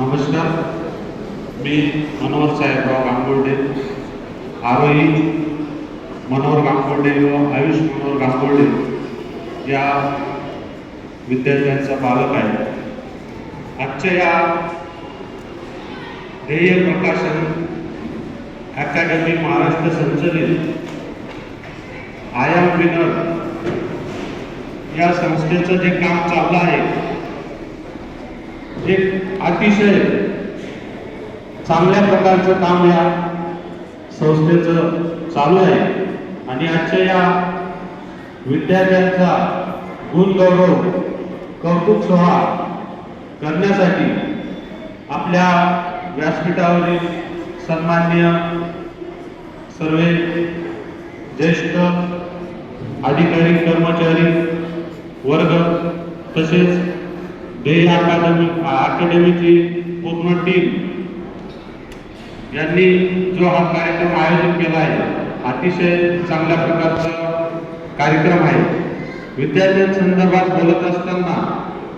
नमस्कार. मी मनोहर साहेबराव गांगोर्डे. आरोही मनोहर गांगोर्डे व आयुष मनोहर गांगोर्डे या विद्यार्थ्यांचा पालक आहे. आजच्या या ध्येय प्रकाशन अकॅडमी महाराष्ट्र संचलित आयाम विनर या संस्थेचं जे काम चाललं आहे एक अतिशय चांगल्या प्रकारचं काम या संस्थेचं चालू आहे. आणि आजच्या या विद्यार्थ्यांचा गुणगौरव कौतुक सोहळा करण्यासाठी आपल्या व्यासपीठावरील सन्मान्य सर्व ज्येष्ठ अधिकारी कर्मचारी वर्ग तसेच ध्येय अकादमी अकॅडमीची पूर्ण टीम यांनी जो हा कार्यक्रम आयोजित केला आहे अतिशय चांगल्या प्रकारचा कार्यक्रम आहे. विद्यार्थ्यांसंदर्भात बोलत असताना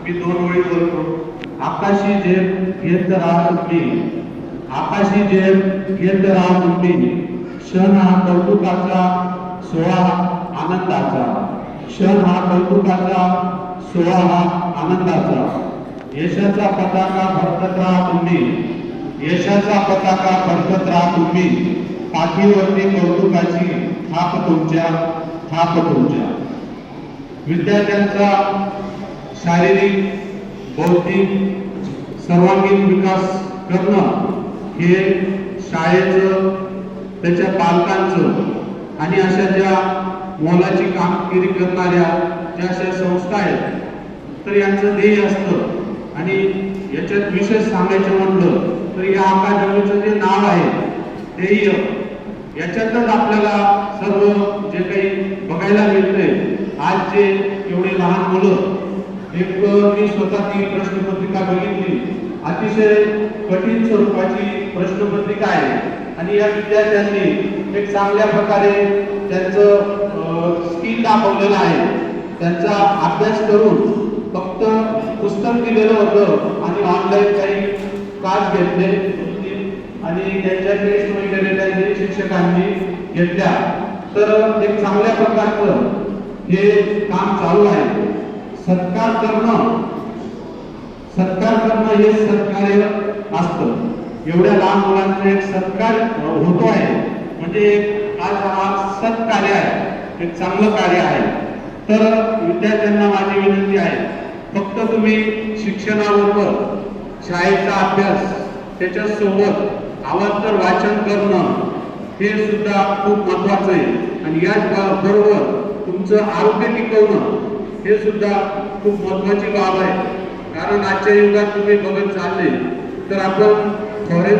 मी दोन वेळी बोलतो आकाशी जेब घेत राहा तुम्ही आकाशी झेप घेत राहा तुम्ही क्षण हा कौतुकाचा सोहळा आनंदाचा क्षण हा कौतुकाचा सोहळा हा आनंदाचा. यशाचा पताका भरकत राहा तुम्ही. यशाचा पताका भरकत राहा तुम्ही. पाठीवरती कौतुकाची थाप तुमच्या थाप तुमच्या. विद्यार्थ्यांचा शारीरिक बौद्धिक सर्वांगीण विकास करणं हे शाळेचं त्याच्या पालकांचं आणि अशा ज्या मोलाची कामगिरी करणाऱ्या या अशा संस्था आहेत तर यांचं ध्येय असतं. आणि याच्यात विशेष सांगायचं म्हटलं तर या अकादमीचं जे नाव आहे ध्येय याच्यातच आपल्याला सर्व जे काही बघायला मिळतंय. आज जे एवढे लहान मुलं एक मी स्वतः ती प्रश्नपत्रिका बघितली. अतिशय कठीण स्वरूपाची प्रश्नपत्रिका आहे. आणि या विद्यार्थ्यांनी एक चांगल्या प्रकारे त्यांचं स्किल दाखवलेलं आहे. त्यांचा अभ्यास करून फक्त पुस्तक दिलेलं होतं आणि ऑनलाईन काही क्लास घेतले. आणि त्यांच्या टेस्ट वगैरे त्यांनी शिक्षकांनी घेतल्या. तर एक चांगल्या प्रकारचं हे काम चालू आहे. सत्कार करणं सत्कार करणं हे सत्कार्य असतं. एवढ्या लहान मुलांचा एक सत्कार होतो आहे म्हणजे एक आज हा सत्कार्य आहे. एक चांगलं कार्य आहे. तर विद्यार्थ्यांना माझी विनंती आहे फक्त तुम्ही शिक्षणाबरोबर शाळेचा अभ्यास त्याच्यासोबत आवाजतर वाचन करणं हे सुद्धा खूप महत्वाचं आहे. आणि याच बरोबर तुमचं आरोग्य टिकवणं हे सुद्धा खूप महत्वाची बाब आहे. कारण आजच्या युगात तुम्ही बघत चालले तर आपण फॉरेन